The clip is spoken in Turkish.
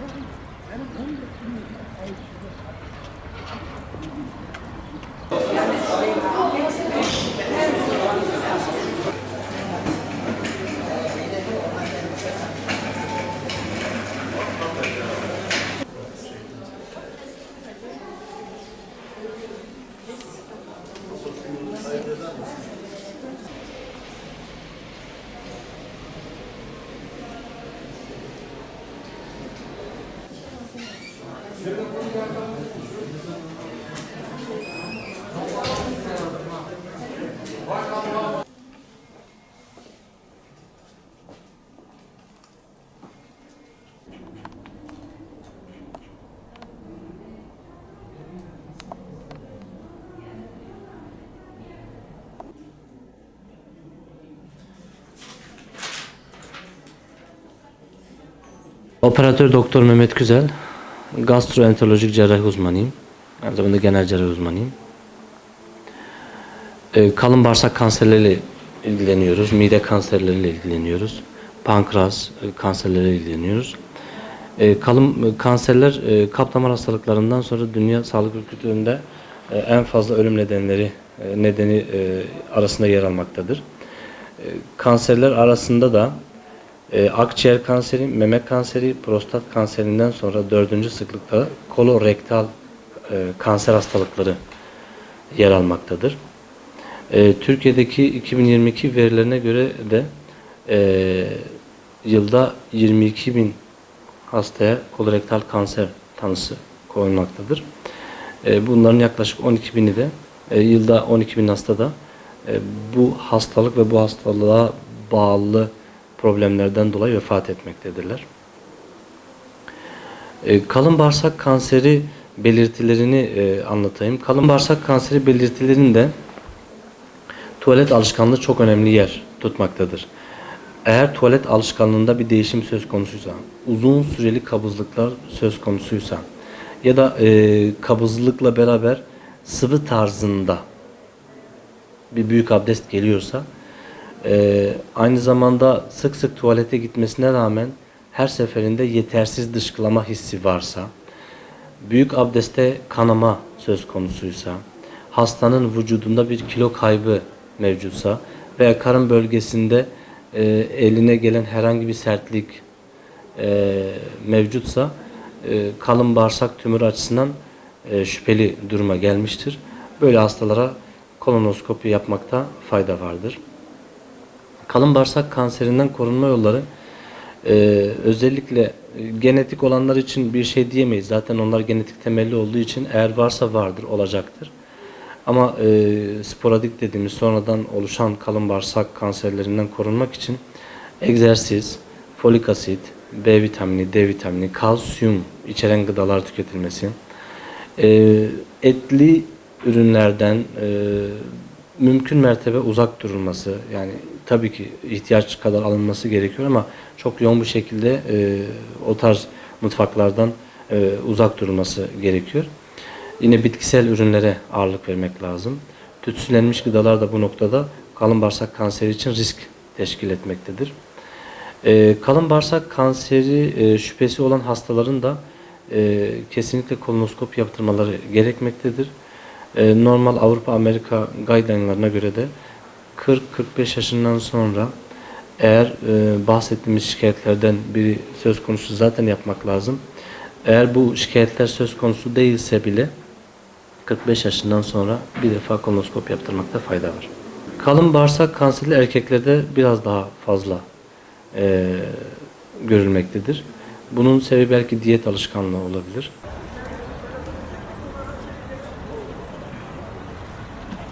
Thank you. Operatör Doktor Mehmet Güzel, gastroenterolojik cerrahi uzmanıyım. Aynı zamanda genel cerrahi uzmanıyım. Ee, kalın bağırsak kanserleriyle ilgileniyoruz, mide kanserleriyle ilgileniyoruz, pankreas e, kanserleriyle ilgileniyoruz. Ee, kalın e, kanserler e, damar hastalıklarından sonra Dünya Sağlık Örgütü'nde e, en fazla ölüm nedenleri e, nedeni e, arasında yer almaktadır. E, kanserler arasında da e, akciğer kanseri, meme kanseri, prostat kanserinden sonra dördüncü sıklıkta kolorektal e, kanser hastalıkları yer almaktadır. E, Türkiye'deki 2022 verilerine göre de e, yılda 22 bin hastaya kolorektal kanser tanısı koyulmaktadır. E, bunların yaklaşık 12 bini de e, yılda 12 bin hasta da e, bu hastalık ve bu hastalığa bağlı problemlerden dolayı vefat etmektedirler. E, kalın bağırsak kanseri belirtilerini e, anlatayım. Kalın bağırsak kanseri belirtilerinde tuvalet alışkanlığı çok önemli yer tutmaktadır. Eğer tuvalet alışkanlığında bir değişim söz konusuysa, uzun süreli kabızlıklar söz konusuysa ya da e, kabızlıkla beraber sıvı tarzında bir büyük abdest geliyorsa ee, aynı zamanda sık sık tuvalete gitmesine rağmen her seferinde yetersiz dışkılama hissi varsa, büyük abdeste kanama söz konusuysa, hastanın vücudunda bir kilo kaybı mevcutsa veya karın bölgesinde e, eline gelen herhangi bir sertlik e, mevcutsa e, kalın bağırsak tümörü açısından e, şüpheli duruma gelmiştir. Böyle hastalara kolonoskopi yapmakta fayda vardır. Kalın bağırsak kanserinden korunma yolları e, özellikle e, genetik olanlar için bir şey diyemeyiz. Zaten onlar genetik temelli olduğu için eğer varsa vardır, olacaktır. Ama e, sporadik dediğimiz sonradan oluşan kalın bağırsak kanserlerinden korunmak için egzersiz, folik asit, B vitamini, D vitamini, kalsiyum içeren gıdalar tüketilmesi, e, etli ürünlerden e, mümkün mertebe uzak durulması yani tabii ki ihtiyaç kadar alınması gerekiyor ama çok yoğun bir şekilde e, o tarz mutfaklardan e, uzak durulması gerekiyor. Yine bitkisel ürünlere ağırlık vermek lazım. Tütsülenmiş gıdalar da bu noktada kalın bağırsak kanseri için risk teşkil etmektedir. E, kalın bağırsak kanseri e, şüphesi olan hastaların da e, kesinlikle kolonoskopi yaptırmaları gerekmektedir. E, normal Avrupa Amerika guideline'larına göre de 40-45 yaşından sonra eğer e, bahsettiğimiz şikayetlerden biri söz konusu zaten yapmak lazım. Eğer bu şikayetler söz konusu değilse bile 45 yaşından sonra bir defa kolonoskop yaptırmakta fayda var. Kalın bağırsak kanserli erkeklerde biraz daha fazla e, görülmektedir. Bunun sebebi belki diyet alışkanlığı olabilir.